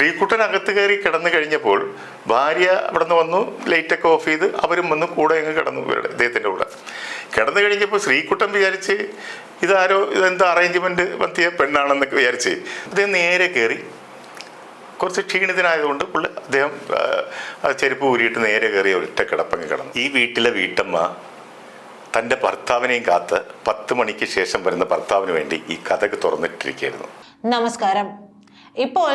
ശ്രീകുട്ടൻ അകത്ത് കയറി കിടന്നു കഴിഞ്ഞപ്പോൾ ഭാര്യ അവിടെ നിന്ന് വന്നു ലൈറ്റൊക്കെ ഓഫ് ചെയ്ത് അവരും വന്ന് കൂടെ അങ്ങ് കിടന്നു ഇവരുടെ ഇദ്ദേഹത്തിന്റെ കൂടെ. കിടന്നു കഴിഞ്ഞപ്പോൾ ശ്രീകുട്ടൻ വിചാരിച്ച് ഇതാരോ ഇതെന്താ അറേഞ്ച്മെന്റ് പറ്റിയ പെണ്ണാണെന്നൊക്കെ വിചാരിച്ച് അദ്ദേഹം നേരെ കയറി. കുറച്ച് ക്ഷീണിതനായതുകൊണ്ട് പുള്ളി അദ്ദേഹം ചെരുപ്പ് ഊരിയിട്ട് നേരെ കയറി ഒറ്റ കിടപ്പങ്ങ് കിടന്നു. ഈ വീട്ടിലെ വീട്ടമ്മ തന്റെ ഭർത്താവിനെയും കാത്ത് പത്ത് മണിക്ക് ശേഷം വരുന്ന ഭർത്താവിന് വേണ്ടി ഈ കഥക്ക് തുറന്നിട്ടിരിക്കുകയായിരുന്നു. നമസ്കാരം. ഇപ്പോൾ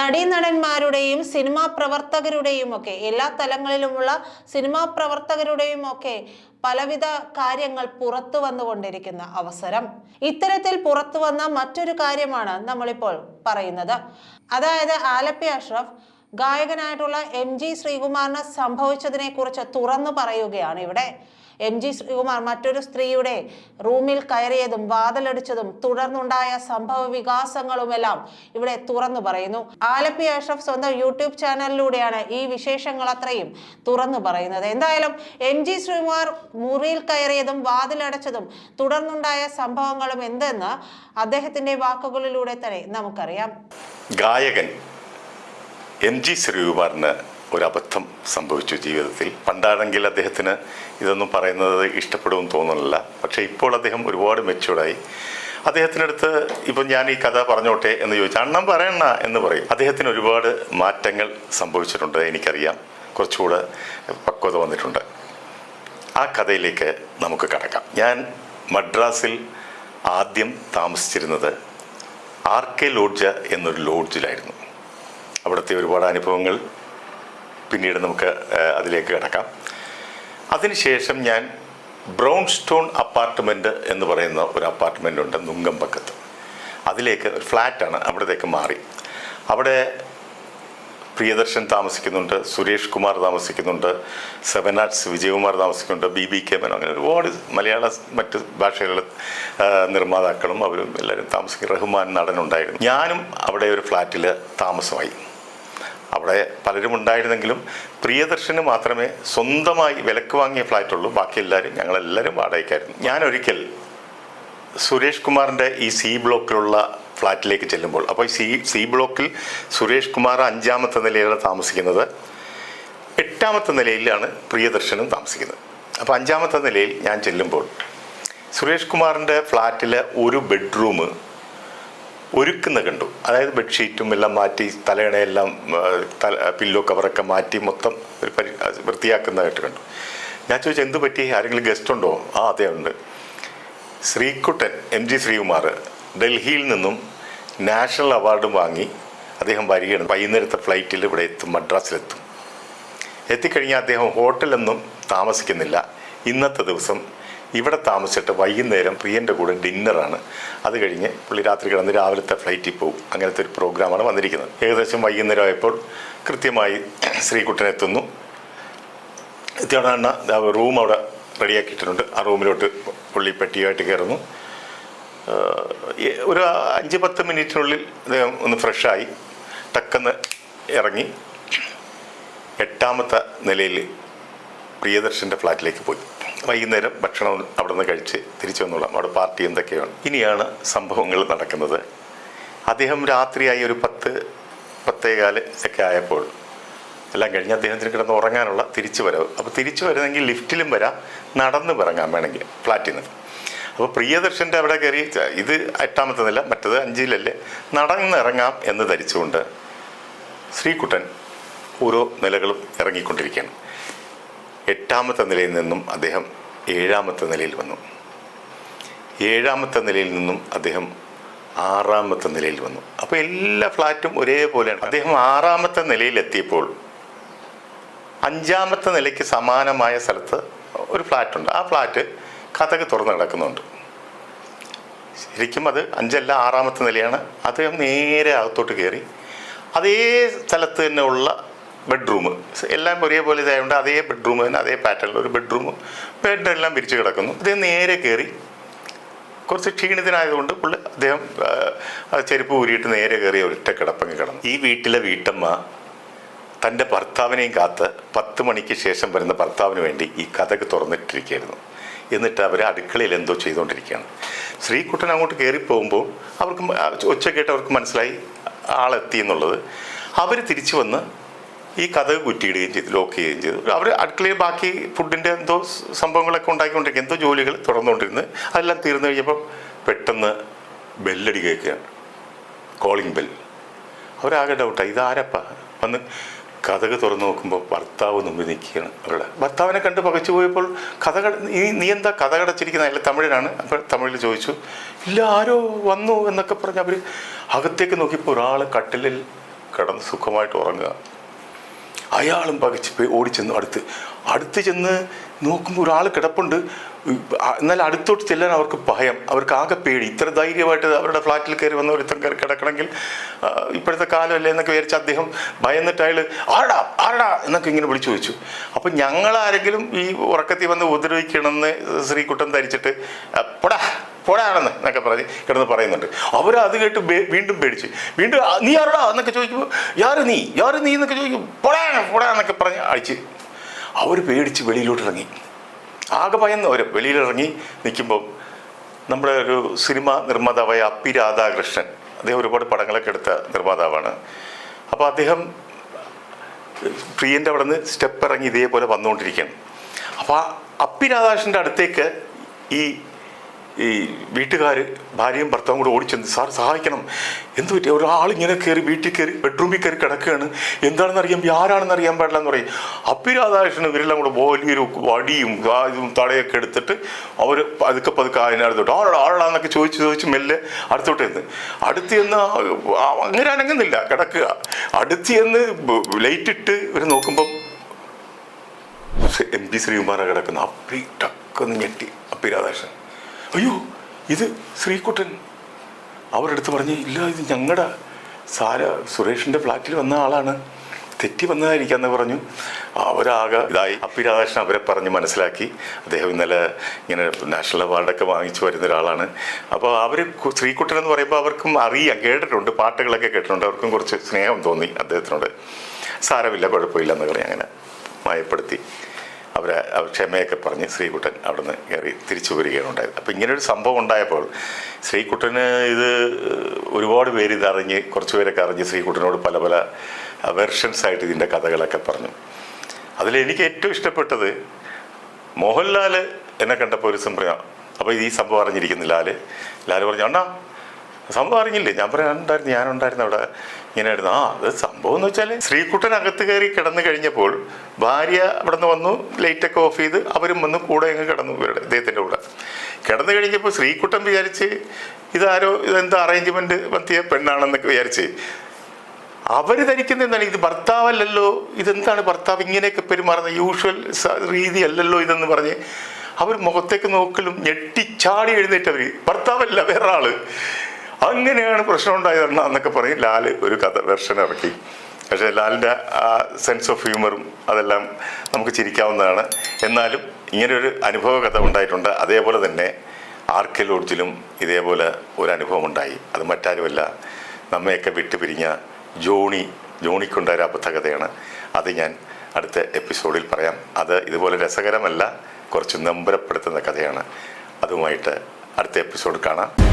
നടീനടന്മാരുടെയും സിനിമാ പ്രവർത്തകരുടെയും ഒക്കെ എല്ലാ തലങ്ങളിലുമുള്ള സിനിമാ പ്രവർത്തകരുടെയും ഒക്കെ പലവിധ കാര്യങ്ങൾ പുറത്തു വന്നുകൊണ്ടിരിക്കുന്ന അവസരം. ഇത്തരത്തിൽ പുറത്തു വന്ന മറ്റൊരു കാര്യമാണ് നമ്മളിപ്പോൾ പറയുന്നത്. അതായത് ആലപ്പി അഷ്റഫ് ഗായകനായിട്ടുള്ള എം ജി ശ്രീകുമാറിന് സംഭവിച്ചതിനെ കുറിച്ച് തുറന്നു പറയുകയാണ് ഇവിടെ. എം ജി ശ്രീകുമാർ മറ്റൊരു സ്ത്രീയുടെ റൂമിൽ കയറിയതും വാതിലടിച്ചതും തുടർന്നുണ്ടായ സംഭവ വികാസങ്ങളുമെല്ലാം ഇവിടെ തുറന്നു പറയുന്നു. ആലപ്പി അഷ്റഫ് സ്വന്തം യൂട്യൂബ് ചാനലിലൂടെയാണ് ഈ വിശേഷങ്ങൾ അത്രയും തുറന്നു പറയുന്നത്. എന്തായാലും എം ജി ശ്രീകുമാർ മുറിയിൽ കയറിയതും വാതിലടച്ചതും തുടർന്നുണ്ടായ സംഭവങ്ങളും എന്തെന്ന് അദ്ദേഹത്തിന്റെ വാക്കുകളിലൂടെ തന്നെ നമുക്കറിയാം. ഗായകൻ എം ജി ശ്രീകുമാറിന് ഒരു അബദ്ധം സംഭവിച്ചു ജീവിതത്തിൽ. പണ്ടാണെങ്കിൽ അദ്ദേഹത്തിന് ഇതൊന്നും പറയുന്നത് ഇഷ്ടപ്പെടുമെന്ന് തോന്നുന്നില്ല. പക്ഷേ ഇപ്പോൾ അദ്ദേഹം ഒരുപാട് മെച്ചൂർഡായി അദ്ദേഹത്തിനടുത്ത് ഇപ്പം ഞാൻ ഈ കഥ പറഞ്ഞോട്ടെ എന്ന് ചോദിച്ചാൽ അണ്ണം പറയണ എന്ന് പറയും. അദ്ദേഹത്തിന് ഒരുപാട് മാറ്റങ്ങൾ സംഭവിച്ചിട്ടുണ്ട് എനിക്കറിയാം. കുറച്ചുകൂടെ പക്വത വന്നിട്ടുണ്ട്. ആ കഥയിലേക്ക് നമുക്ക് കടക്കാം. ഞാൻ മദ്രാസിൽ ആദ്യം താമസിച്ചിരുന്നത് ആർ കെ ലോഡ്ജ എന്നൊരു ലോഡ്ജിലായിരുന്നു. അവിടുത്തെ ഒരുപാട് അനുഭവങ്ങൾ പിന്നീട് നമുക്ക് അതിലേക്ക് കിടക്കാം. അതിനുശേഷം ഞാൻ ബ്രൗൺ സ്റ്റോൺ അപ്പാർട്ട്മെന്റ് എന്ന് പറയുന്ന ഒരു അപ്പാർട്ട്മെന്റ് ഉണ്ട് നുങ്കമ്പക്കത്ത് അതിലേക്ക് ഒരു ഫ്ലാറ്റാണ് അവിടത്തേക്ക് മാറി. അവിടെ പ്രിയദർശൻ താമസിക്കുന്നുണ്ട് സുരേഷ് കുമാർ താമസിക്കുന്നുണ്ട് സെവൻ ആർട്സ് വിജയകുമാർ താമസിക്കുന്നുണ്ട് ബി ബി കെ മേനോ അങ്ങനെ ഒരുപാട് മലയാള മറ്റ് ഭാഷകളിലെ നിർമ്മാതാക്കളും അവരും എല്ലാവരും താമസിക്കും. റഹ്മാൻ നടനുണ്ടായിരുന്നു. ഞാനും അവിടെ ഒരു ഫ്ലാറ്റിൽ താമസമായി. അവിടെ പലരും ഉണ്ടായിരുന്നെങ്കിലും പ്രിയദർശന് മാത്രമേ സ്വന്തമായി വിലക്ക് വാങ്ങിയ ഫ്ലാറ്റുള്ളൂ. ബാക്കി എല്ലാവരും ഞങ്ങളെല്ലാവരും വാടകയ്ക്കായിരുന്നു. ഞാൻ ഒരിക്കൽ സുരേഷ് കുമാറിന്റെ ഈ സി ബ്ലോക്കിലുള്ള ഫ്ലാറ്റിലേക്ക് ചെല്ലുമ്പോൾ അപ്പോൾ ഈ സി സി ബ്ലോക്കിൽ സുരേഷ് കുമാർ അഞ്ചാമത്തെ നിലയിലാണ് താമസിക്കുന്നത്. എട്ടാമത്തെ നിലയിലാണ് പ്രിയദർശനും താമസിക്കുന്നത്. അപ്പോൾ അഞ്ചാമത്തെ നിലയിൽ ഞാൻ ചെല്ലുമ്പോൾ സുരേഷ് കുമാറിന്റെ ഫ്ലാറ്റിലെ ഒരു ബെഡ്റൂം ഒരുക്കുന്ന കണ്ടു. അതായത് ബെഡ്ഷീറ്റും എല്ലാം മാറ്റി തലയണയെല്ലാം തല പില്ലോ കവറൊക്കെ മാറ്റി മൊത്തം ഒരു പരി വൃത്തിയാക്കുന്നതായിട്ട് കണ്ടു. ഞാൻ ചോദിച്ചു എന്ത് പറ്റി? ആരെങ്കിലും ഗസ്റ്റ് ഉണ്ടോ? ആ അതെ ഉണ്ട്. ശ്രീകുട്ടൻ എം ജി ശ്രീകുമാർ ഡൽഹിയിൽ നിന്നും നാഷണൽ അവാർഡ് വാങ്ങി അദ്ദേഹം വരികയാണ്. വൈകുന്നേരത്തെ ഫ്ലൈറ്റിൽ ഇവിടെ എത്തും മദ്രാസിലെത്തും. എത്തിക്കഴിഞ്ഞാൽ അദ്ദേഹം ഹോട്ടലൊന്നും താമസിക്കുന്നില്ല. ഇന്നത്തെ ദിവസം ഇവിടെ താമസിച്ചിട്ട് വൈകുന്നേരം പ്രിയന്റെ കൂടെ ഡിന്നറാണ് അത് കഴിഞ്ഞ് പുള്ളി രാത്രി കിടന്ന് രാവിലത്തെ ഫ്ലൈറ്റിൽ പോകും അങ്ങനത്തെ ഒരു പ്രോഗ്രാമാണ് വന്നിരിക്കുന്നത്. ഏകദേശം വൈകുന്നേരം ആയപ്പോൾ കൃത്യമായി ശ്രീകുട്ടൻ എത്തുന്നു. എത്തിയോടാണ് റൂം അവിടെ റെഡിയാക്കിയിട്ടുണ്ട്. ആ റൂമിലോട്ട് പുള്ളി പെട്ടിയായിട്ട് കയറുന്നു. ഒരു അഞ്ച് പത്ത് മിനിറ്റിനുള്ളിൽ അദ്ദേഹം ഒന്ന് ഫ്രഷായി ടക്കെന്ന് ഇറങ്ങി. എട്ടാമത്തെ നിലയിൽ പ്രിയദർശന്റെ ഫ്ലാറ്റിലേക്ക് പോയി. വൈകുന്നേരം ഭക്ഷണം അവിടെ നിന്ന് കഴിച്ച് തിരിച്ചു വന്നോളാം. അവിടെ പാർട്ടി എന്തൊക്കെയാണ്? ഇനിയാണ് സംഭവങ്ങൾ നടക്കുന്നത്. അദ്ദേഹം രാത്രിയായി ഒരു പത്ത് പത്തേകാൽ ഒക്കെ ആയപ്പോൾ എല്ലാം കഴിഞ്ഞ് അദ്ദേഹത്തിന് കിടന്ന് ഉറങ്ങാനുള്ള തിരിച്ചു വരവ്. അപ്പോൾ തിരിച്ചു വരുന്നെങ്കിൽ ലിഫ്റ്റിലും വരാം നടന്ന് ഇറങ്ങാൻ വേണമെങ്കിൽ ഫ്ലാറ്റിൽ നിന്ന്. അപ്പോൾ പ്രിയദർശന്റെ അവിടെ കയറി ഇത് എട്ടാമത്തെ നില മറ്റത് അഞ്ചിലല്ലേ നടന്നിറങ്ങാം എന്ന് ധരിച്ചുകൊണ്ട് ശ്രീകുട്ടൻ ഓരോ നിലകളും ഇറങ്ങിക്കൊണ്ടിരിക്കുകയാണ്. എട്ടാമത്തെ നിലയിൽ നിന്നും അദ്ദേഹം ഏഴാമത്തെ നിലയിൽ വന്നു. ഏഴാമത്തെ നിലയിൽ നിന്നും അദ്ദേഹം ആറാമത്തെ നിലയിൽ വന്നു. അപ്പോൾ എല്ലാ ഫ്ലാറ്റും ഒരേപോലെയാണ്. അദ്ദേഹം ആറാമത്തെ നിലയിലെത്തിയപ്പോൾ അഞ്ചാമത്തെ നിലയ്ക്ക് സമാനമായ സ്ഥലത്ത് ഒരു ഫ്ലാറ്റുണ്ട്. ആ ഫ്ലാറ്റ് കഥക് തുറന്ന് കിടക്കുന്നുണ്ട്. ശരിക്കും അത് അഞ്ചല്ല ആറാമത്തെ നിലയാണ്. അദ്ദേഹം നേരെ അകത്തോട്ട് കയറി. അതേ സ്ഥലത്ത് തന്നെ ഉള്ള ബെഡ്റൂം. എല്ലാം ഒരേപോലെ ഇതായതുകൊണ്ട് അതേ ബെഡ്റൂം തന്നെ അതേ പാറ്റേണിൽ ഒരു ബെഡ്റൂം. ബെഡെല്ലാം പിരിച്ചു കിടക്കുന്നു. അദ്ദേഹം നേരെ കയറി കുറച്ച് ക്ഷീണിതനായതുകൊണ്ട് പുള്ളി അദ്ദേഹം ചെരുപ്പ് ഊരിയിട്ട് നേരെ കയറി ഒറ്റ കിടപ്പങ്ങി കിടന്നു. ഈ വീട്ടിലെ വീട്ടമ്മ തന്റെ ഭർത്താവിനെയും കാത്ത് പത്ത് മണിക്ക് ശേഷം വരുന്ന ഭർത്താവിന് വേണ്ടി ഈ കഥക്ക് തുറന്നിട്ടിരിക്കുകയായിരുന്നു. എന്നിട്ട് അവർ അടുക്കളയിൽ എന്തോ ചെയ്തുകൊണ്ടിരിക്കുകയാണ്. ശ്രീകുട്ടൻ അങ്ങോട്ട് കയറി പോകുമ്പോൾ അവർക്ക് ഒച്ച കേട്ട് അവർക്ക് മനസ്സിലായി ആളെത്തി എന്നുള്ളത്. അവർ തിരിച്ചു വന്ന് ഈ കഥ കുറ്റിയിടുകയും ചെയ്തു ലോക്ക് ചെയ്യുകയും ചെയ്തു. അവർ അടുക്കളയിൽ ബാക്കി ഫുഡിന്റെ എന്തോ സംഭവങ്ങളൊക്കെ ഉണ്ടാക്കിക്കൊണ്ടിരിക്കുക എന്തോ ജോലികൾ തുടർന്നുകൊണ്ടിരുന്ന് അതെല്ലാം തീർന്നു കഴിഞ്ഞപ്പോൾ പെട്ടെന്ന് ബെല്ലടി കേൾക്കുകയാണ്. കോളിംഗ് ബെൽ അവരാകെ ഡൗട്ടാണ് ഇതാരപ്പ? വന്ന് കഥക് തുറന്നു നോക്കുമ്പോൾ ഭർത്താവ് മുമ്പിൽ നിൽക്കുകയാണ് അവരുടെ. ഭർത്താവിനെ കണ്ട് പകച്ചു പോയപ്പോൾ കഥകൾ നീ നീ എന്താ കഥ കടച്ചിരിക്കുന്ന അല്ല തമിഴിനാണ്. അപ്പോൾ തമിഴിൽ ചോദിച്ചു ഇല്ല ആരോ വന്നു എന്നൊക്കെ പറഞ്ഞ് അവർ അകത്തേക്ക് നോക്കിയപ്പോൾ ഒരാൾ കട്ടിലിൽ കിടന്ന് സുഖമായിട്ട് ഉറങ്ങുക. അയാളും പകച്ച് പോയി ഓടിച്ചെന്നു അടുത്ത്. അടുത്ത് ചെന്ന് നോക്കുമ്പോൾ ഒരാൾ കിടപ്പുണ്ട്. എന്നാൽ അടുത്തോട്ട് ചെല്ലാൻ അവർക്ക് ഭയം. അവർക്ക് ആകെ പേടി. ഇത്ര ധൈര്യമായിട്ട് അവരുടെ ഫ്ലാറ്റിൽ കയറി വന്ന ഇത്ര കയറി കിടക്കണമെങ്കിൽ ഇപ്പോഴത്തെ കാലമല്ലേ എന്നൊക്കെ വിചാരിച്ച അദ്ദേഹം ഭയന്നിട്ട് അയാൾ ആടാ ആടാ എന്നൊക്കെ ഇങ്ങനെ വിളിച്ചു ചോദിച്ചു. അപ്പം ഞങ്ങളാരെങ്കിലും ഈ ഉറക്കത്തിൽ വന്ന് ഉപദ്രവിക്കണമെന്ന് ശ്രീകുട്ടൻ ധരിച്ചിട്ട് പൊടാ പോടാ പോടാണെന്ന് എന്നൊക്കെ പറഞ്ഞ് കിടന്ന് പറയുന്നുണ്ട്. അവർ അത് കേട്ട് വീണ്ടും പേടിച്ച്. വീണ്ടും നീ ആരടാ? എന്നൊക്കെ ചോദിക്കുമ്പോൾ യാറ് നീ? യാറ് നീ? എന്നൊക്കെ ചോദിക്കും പോടാ പോടാ എന്നൊക്കെ പറഞ്ഞ് അടിച്ച്. അവർ പേടിച്ച് വെളിയിലോട്ട് ഇറങ്ങി ആകെ ഭയന്ന് അവർ വെളിയിലിറങ്ങി നിൽക്കുമ്പോൾ നമ്മുടെ ഒരു സിനിമ നിർമ്മാതാവായ അപ്പി രാധാകൃഷ്ണൻ അദ്ദേഹം ഒരുപാട് പടങ്ങളൊക്കെ എടുത്ത നിർമ്മാതാവാണ്. അപ്പോൾ അദ്ദേഹം പ്രിയന്റെ അവിടെ നിന്ന് സ്റ്റെപ്പ് ഇറങ്ങി ഇതേപോലെ വന്നുകൊണ്ടിരിക്കുകയാണ്. അപ്പോൾ അപ്പി രാധാകൃഷ്ണന്റെ അടുത്തേക്ക് ഈ ഈ വീട്ടുകാർ ഭാര്യയും ഭർത്താവും കൂടെ ഓടിച്ചെന്ന് സാർ സഹായിക്കണം. എന്ത് പറ്റി? ഒരാൾ ഇങ്ങനെ കയറി വീട്ടിൽ കയറി ബെഡ്റൂമിൽ കയറി കിടക്കുകയാണ്. എന്താണെന്ന് അറിയാൻ ആരാണെന്ന് അറിയാൻ പാടില്ല എന്ന് പറയും. അപ്പി രാധാകൃഷ്ണൻ ഇവരെല്ലാം കൂടെ വലിയൊരു വടിയും ഇതും തടയൊക്കെ എടുത്തിട്ട് അവർ പതുക്കെ പതുക്കെ അതിനടുത്തോട്ട് ആളാ ആളാന്നൊക്കെ ചോദിച്ച് ചോദിച്ച് മെല്ലെ അടുത്തോട്ട് എന്ന് അടുത്ത് ആ- അങ്ങനെ അനങ്ങുന്നില്ല കിടക്കുക. അടുത്ത് ചെന്ന് ലൈറ്റ് ഇട്ട് ഇവർ നോക്കുമ്പം എം പി ശ്രീകുമാറാണ് കിടക്കുന്ന. അപ്പി ടക്കൊന്ന് ഞെട്ടി അപ്പി രാധാകൃഷ്ണൻ അയ്യോ ഇത് ശ്രീകുട്ടൻ. അവരെടുത്ത് പറഞ്ഞ് ഇല്ല ഇത് ഞങ്ങളുടെ സാര സുരേഷിന്റെ ഫ്ലാറ്റിൽ വന്ന ആളാണ്. തെറ്റി വന്നതായിരിക്കാന്ന് പറഞ്ഞു. അവരാകെ ഇതായി. അപ്പി രാധാകൃഷ്ണൻ അവരെ പറഞ്ഞ് മനസ്സിലാക്കി. അദ്ദേഹം ഇന്നലെ ഇങ്ങനെ നാഷണൽ അവാർഡൊക്കെ വാങ്ങിച്ചു വരുന്ന ഒരാളാണ്. അപ്പോൾ അവർ ശ്രീകുട്ടൻ എന്ന് പറയുമ്പോൾ അവർക്കും അറിയാം. കേട്ടിട്ടുണ്ട് പാട്ടുകളൊക്കെ കേട്ടിട്ടുണ്ട്. അവർക്കും കുറച്ച് സ്നേഹം തോന്നി അദ്ദേഹത്തിനോട്. സാരമില്ല കുഴപ്പമില്ല എന്ന് പറഞ്ഞ് അങ്ങനെ മയപ്പെടുത്തി. അവരെ അവർ ക്ഷമയൊക്കെ പറഞ്ഞ് ശ്രീകുട്ടൻ അവിടുന്ന് കയറി തിരിച്ചു വരികയാണ് ഉണ്ടായത്. അപ്പോൾ ഇങ്ങനൊരു സംഭവം ഉണ്ടായപ്പോൾ ശ്രീകുട്ടന് ഇത് ഒരുപാട് പേര് ഇതറിഞ്ഞ് കുറച്ച് പേരൊക്കെ അറിഞ്ഞ് ശ്രീകുട്ടനോട് പല പല വെർഷൻസ് ആയിട്ട് ഇതിന്റെ കഥകളൊക്കെ പറഞ്ഞു. അതിൽ എനിക്ക് ഏറ്റവും ഇഷ്ടപ്പെട്ടത് മോഹൻലാൽ എന്നെ കണ്ടപ്പോൾ ഒരു സംഭവം അപ്പോൾ ഈ സംഭവം അറിഞ്ഞിരിക്കുന്നു ലാൽ. ലാൽ പറഞ്ഞു അണ്ണാ സംഭവം അറിഞ്ഞില്ലേ? ഞാൻ പറയാനുണ്ടായിരുന്നു ഞാനുണ്ടായിരുന്നു അവിടെ. ഇങ്ങനെ ആയിരുന്നു. ആ അത് സംഭവം എന്ന് വെച്ചാൽ ശ്രീകുട്ടൻ അകത്ത് കയറി കിടന്നു കഴിഞ്ഞപ്പോൾ ഭാര്യ അവിടെ നിന്ന് വന്നു ലൈറ്റൊക്കെ ഓഫ് ചെയ്ത് അവരും വന്ന് കൂടെ അങ്ങ് കിടന്നു ഇവരുടെ ഇദ്ദേഹത്തിന്റെ കൂടെ. കിടന്നു കഴിഞ്ഞപ്പോൾ ശ്രീകുട്ടൻ വിചാരിച്ച് ഇതാരോ ഇതെന്താ അറേഞ്ച്മെന്റ് പറ്റിയ പെണ്ണാണെന്നൊക്കെ വിചാരിച്ച്. അവർ ധരിക്കുന്ന എന്താണ്? ഇത് ഭർത്താവല്ലല്ലോ ഇതെന്താണ് ഭർത്താവ് ഇങ്ങനെയൊക്കെ പെരുമാറുന്ന യൂഷ്വൽ രീതി അല്ലല്ലോ ഇതെന്ന് പറഞ്ഞ് അവർ മുഖത്തേക്ക് നോക്കലും ഞെട്ടിച്ചാടി എഴുന്നേറ്റവർ ഭർത്താവല്ല വേറെ ആൾ അങ്ങനെയാണ് പ്രശ്നം ഉണ്ടായതെണ്ണ എന്നൊക്കെ പറയും. ലാൽ ഒരു കഥ വെർഷൻ ഇറക്കി. പക്ഷെ ലാലിന്റെ ആ സെൻസ് ഓഫ് ഹ്യൂമറും അതെല്ലാം നമുക്ക് ചിരിക്കാവുന്നതാണ്. എന്നാലും ഒരു അനുഭവ കഥ ഉണ്ടായിട്ടുണ്ട്. അതേപോലെ തന്നെ ആർക്കെ ലോഡ്ജിലും ഇതേപോലെ ഒരു അനുഭവം ഉണ്ടായി അത് മറ്റാരുമല്ല. നമ്മയൊക്കെ വിട്ടുപിരിഞ്ഞ ജോണി ജോണിക്കുണ്ടായ ഒരു അബദ്ധകഥയാണ് അത് ഞാൻ അടുത്ത എപ്പിസോഡിൽ പറയാം. അത് ഇതുപോലെ രസകരമല്ല കുറച്ച് നമ്പരപ്പെടുത്തുന്ന കഥയാണ്. അതുമായിട്ട് അടുത്ത എപ്പിസോഡ് കാണാം.